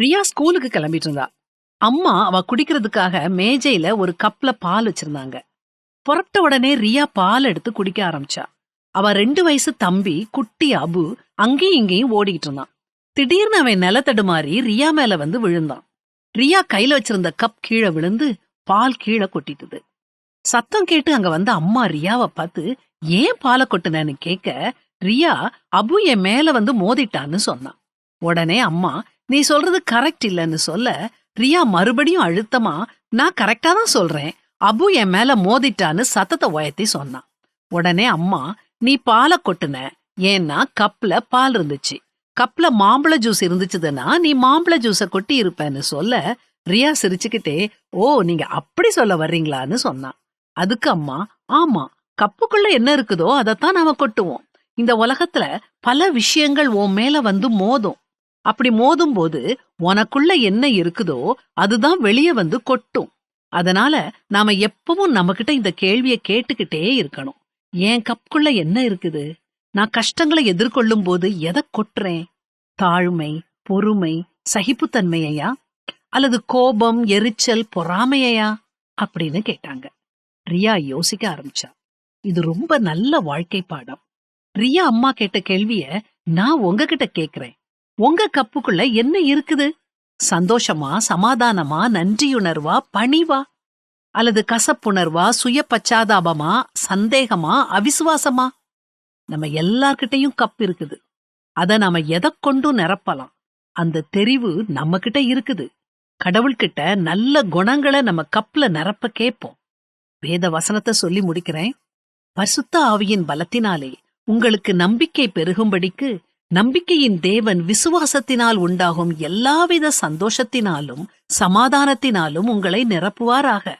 ரியா ஸ்கூலுக்கு கிளம்பிட்டு இருந்தா. அம்மா அவ குடிக்கிறதுக்காக மேஜையில ஒரு கப்ல பால் வச்சிருந்தாங்க. புறப்பட்ட உடனே ரியா பால் எடுத்து குடிக்க ஆரம்பிச்சா. அவ ரெண்டு வயசு தம்பி குட்டி அபு அங்கேயும் இங்கேயும் ஓடிக்கிட்டு இருந்தான் திடீர்னு அவன் நிலத்தடுமாறி ரியா மேல வந்து விழுந்தான் ரியா கையில வச்சிருந்த கப் கீழே விழுந்து பால் கீழே கொட்டிட்டுது. சத்தம் கேட்டு அங்க வந்த அம்மா ரியாவை பார்த்து ஏன் பாலை கொட்டுனேன்னு கேட்க ரியா அபு என் மேல வந்து மோதிட்டான்னு சொன்னான் உடனே அம்மா நீ சொல்றது கரெக்ட் இல்லைன்னு சொல்ல ரியா மறுபடியும் அழுத்தமா நான் கரெக்டா தான் சொல்றேன். அபு என் மேல மோதிட்டான்னு சத்தத்தை உயர்த்தி சொன்னான். உடனே அம்மா நீ பாலை கொட்டுன. ஏன்னா கப்ல பால் இருந்துச்சு. கப்ல மாம்பழ ஜூஸ் இருந்துச்சுதுன்னா நீ மாம்பழ ஜூஸ கொட்டி இருப்பேன்னு சொல்ல ரியா சிரிச்சுக்கிட்டே ஓ நீங்க அப்படி சொல்ல வர்றீங்களான்னு சொன்னான். அதுக்கு அம்மா ஆமா கப்புக்குள்ள என்ன இருக்குதோ அதைத்தான் நாம கொட்டுவோம். இந்த உலகத்துல பல விஷயங்கள் உன் மேல வந்து மோதும். அப்படி மோதும் போது உனக்குள்ள என்ன இருக்குதோ அதுதான் வெளியே வந்து கொட்டும். அதனால நாம எப்பவும் நம்மகிட்ட இந்த கேள்விய கேட்டுக்கிட்டே இருக்கணும். என் கப்புக்குள்ள என்ன இருக்குது? நான் கஷ்டங்களை எதிர்கொள்ளும் போது எதை கொட்டுறேன்? தாழ்மை பொறுமை சகிப்புத்தன்மையையா? அல்லது கோபம் எரிச்சல் பொறாமையையா? அப்படின்னு கேட்டாங்க. ரியா யோசிக்க ஆரம்பிச்சா. இது ரொம்ப நல்ல வாழ்க்கை பாடம். ரியா அம்மா கேட்ட கேள்விய நான் உங்ககிட்ட கேக்குறேன் உங்க கப்புக்குள்ள என்ன இருக்குது? சந்தோஷமா சமாதானமா நன்றியுணர்வா பணிவா? அல்லது கசப்புணர்வா சுய பச்சாதாபமா சந்தேகமா அவிசுவாசமா? நம்ம எல்லார்கிட்டயும் கப் இருக்குது. அத நாம எதை கொண்டும் நிரப்பலாம். அந்த தெரிவு நம்ம கிட்ட இருக்குது. கடவுள்கிட்ட நல்ல குணங்களை நம்ம கப்ல நிரப்ப கேட்போம். வேத வசனத்தை சொல்லி முடிக்கிறேன். பரிசுத்த ஆவியின் பலத்தினாலே உங்களுக்கு நம்பிக்கை பெருகும்படிக்கு நம்பிக்கையின் தேவன் விசுவாசத்தினால் உண்டாகும் எல்லாவித சந்தோஷத்தினாலும் சமாதானத்தினாலும் உங்களை நிரப்புவாராக.